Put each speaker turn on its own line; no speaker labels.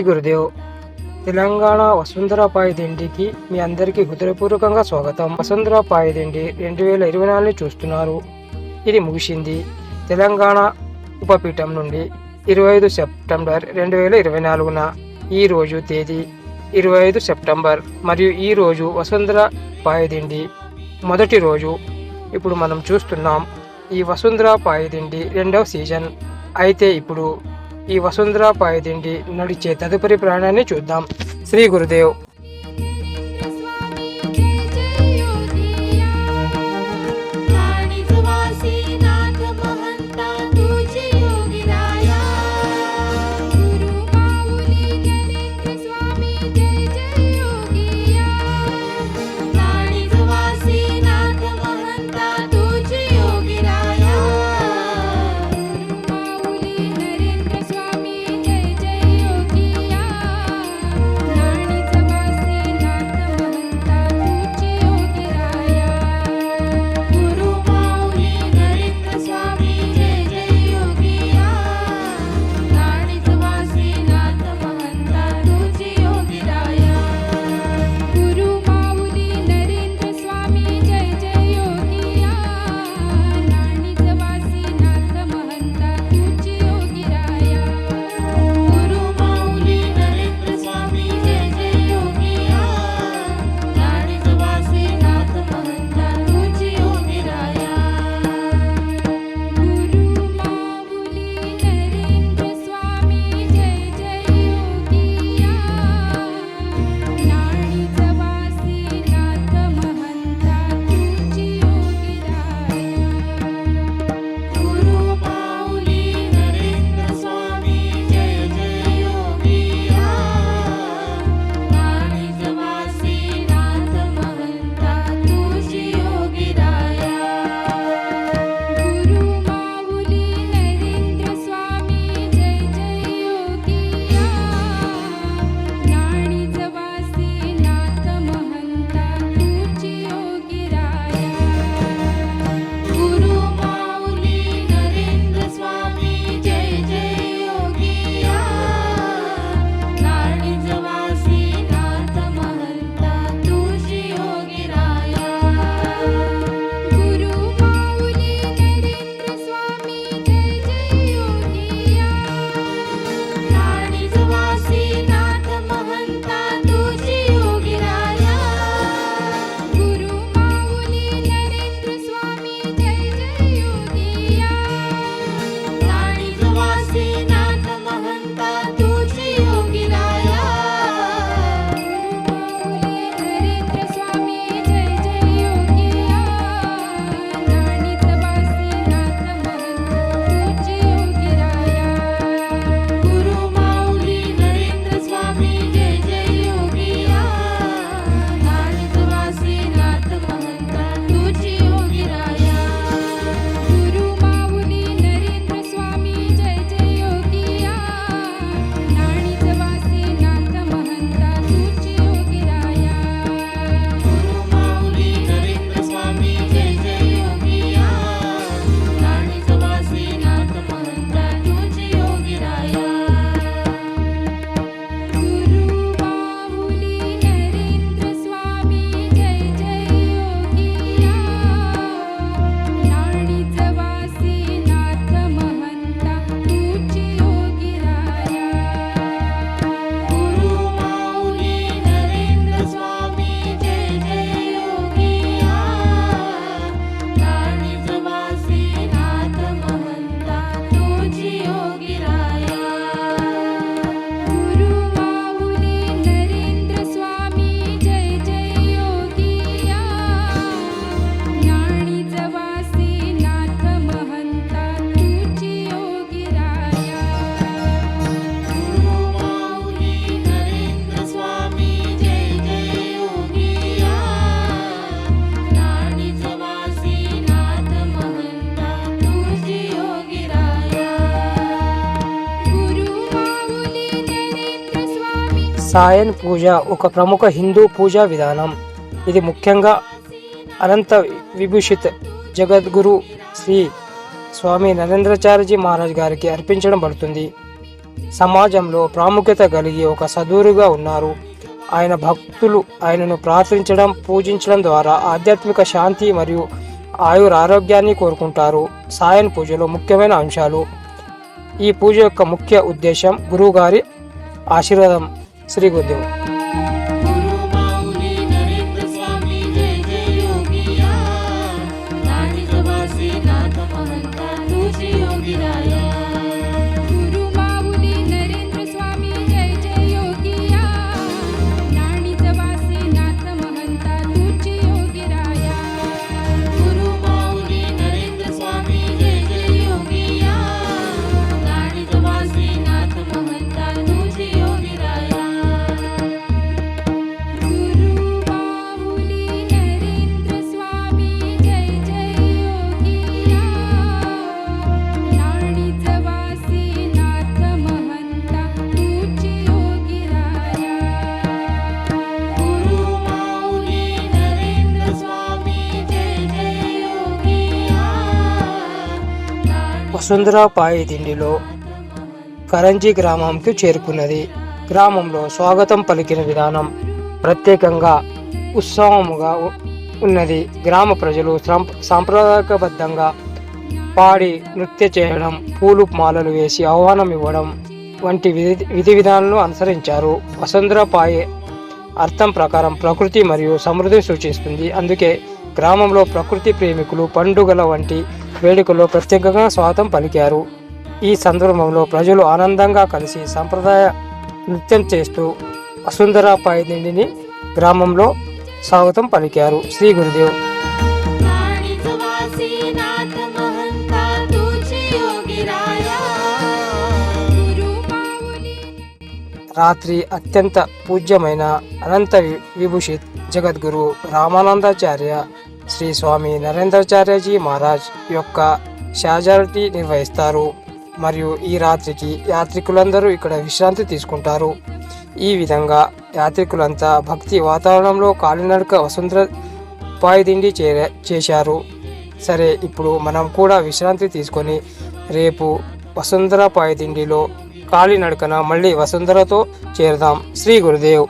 శ్రీ గురుదేవ్. తెలంగాణ వసుంధర పాయిదిండికి మీ అందరికీ హృదయపూర్వకంగా స్వాగతం. వసుంధర పాయిదిండి రెండు వేల ఇరవై నాలుగు చూస్తున్నారు. ఇది ముగిసింది. తెలంగాణ ఉపపీఠం నుండి ఇరవై ఐదు సెప్టెంబర్ రెండు వేల ఇరవై నాలుగున ఈరోజు తేదీ ఇరవై ఐదు సెప్టెంబర్. మరియు ఈరోజు వసుంధర పాయిదిండి మొదటి రోజు. ఇప్పుడు మనం చూస్తున్నాం ఈ వసుంధర పాయిదిండి రెండవ సీజన్. అయితే ఇప్పుడు ఈ వసుంధరా పాయదిండి నడిచే తదుపరి ప్రాణాన్ని చూద్దాం. శ్రీ గురుదేవ్. సాయన్ పూజ ఒక ప్రముఖ హిందూ పూజా విధానం. ఇది ముఖ్యంగా అనంత విభూషిత్ జగద్గురు శ్రీ స్వామి నరేంద్రచార్యజీ మహారాజ్ గారికి అర్పించడం పడుతుంది.
సమాజంలో ప్రాముఖ్యత కలిగి ఒక సదూరుగా ఉన్నారు. ఆయన భక్తులు ఆయనను ప్రార్థించడం పూజించడం ద్వారా ఆధ్యాత్మిక శాంతి మరియు ఆయుర ఆరోగ్యాన్ని కోరుకుంటారు. సాయన్ పూజలో ముఖ్యమైన అంశాలు. ఈ పూజ యొక్క ముఖ్య ఉద్దేశం గురువుగారి ఆశీర్వాదం. శ్రీ గురుదేవ్ వసుంధరాపాయి దిండిలో కరంజీ గ్రామంకి చేరుకున్నది. గ్రామంలో స్వాగతం పలికిన విధానం ప్రత్యేకంగా ఉత్సవముగా ఉన్నది. గ్రామ ప్రజలు సాంప్- సాంప్రదాయబద్ధంగా పాడి నృత్య చేయడం పూలు మాలలు వేసి ఆహ్వానం ఇవ్వడం వంటి విధి విధి విధానాలను అనుసరించారు. వసుంధరపాయి అర్థం ప్రకారం ప్రకృతి మరియు సమృద్ధిని సూచిస్తుంది. అందుకే గ్రామంలో ప్రకృతి ప్రేమికులు పండుగల వంటి వేడుకల్లో ప్రత్యేకంగా స్వాగతం పలికారు. ఈ సందర్భంలో ప్రజలు ఆనందంగా కలిసి సంప్రదాయ నృత్యం చేస్తూ వసుంధర నిండిని గ్రామంలో స్వాగతం పలికారు. శ్రీ గురుదేవ్. రాత్రి అత్యంత పూజ్యమైన అనంత విభూషిత్ జగద్గురు రామానందాచార్య శ్రీ స్వామి నరేంద్రాచార్యజీ మహారాజ్ యొక్క షాజారిటీ నిర్వహిస్తారు. మరియు ఈ రాత్రికి యాత్రికులందరూ ఇక్కడ విశ్రాంతి తీసుకుంటారు. ఈ విధంగా యాత్రికులంతా భక్తి వాతావరణంలో కాలినడక వసుంధర పాయిదిండి చేరే చేశారు. సరే ఇప్పుడు మనం కూడా విశ్రాంతి తీసుకొని రేపు వసుంధర పాయిదిండిలో కాలినడకన మళ్ళీ వసుంధరతో చేరదాం. శ్రీ గురుదేవ్.